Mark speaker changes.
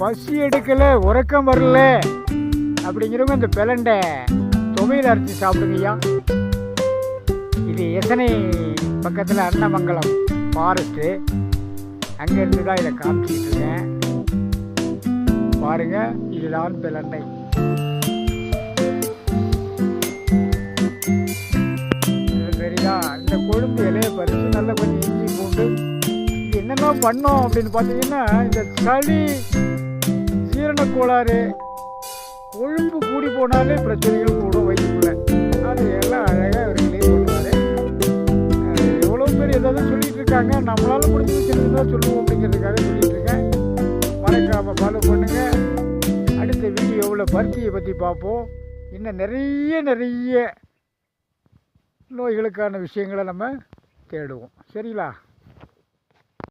Speaker 1: பசி எடுக்கலை உறக்கம் வரல அப்படிங்கிறவங்க இந்த பிளண்டை துவையில் அரைச்சி சாப்பிடுங்கய்யா. இது எத்தனை பக்கத்தில் அன்னமங்கலம் ஃபாரஸ்ட்டு அங்கேருந்து தான் இதை காமிச்சிக்கிட்டு இருக்கேன். பாருங்க இதுதான் பிளண்டை. இது சரியா? இந்த கொழும்பு இலையை பறித்து நல்லா கொஞ்சம் இஞ்சி பூண்டு என்னென்ன பண்ணோம் அப்படின்னு பார்த்தீங்கன்னா இந்த சளி ஜீரண கோளாறு. கொழும்பு கூடி போனாலே பிரச்சனைகள் கூட வயிற்றுக்குள்ள. அது எல்லாம் அழகாக ஒரு கிளீன் பண்ணுவார் எவ்வளோ பேர் ஏதாவது சொல்லிட்டு இருக்காங்க. நம்மளால் முடிஞ்சது சின்னதாக சொல்லுவோம் அப்படிங்கிறதுக்காக சொல்லிட்டு இருக்கேன். மறக்காமல் ஃபாலோ பண்ணுங்க. அடுத்த வீடியோவில் பருத்தியை பற்றி பார்ப்போம். இன்னும் நிறைய நிறைய நோய்களுக்கான விஷயங்களை நம்ம தேடுவோம். சரிங்களா?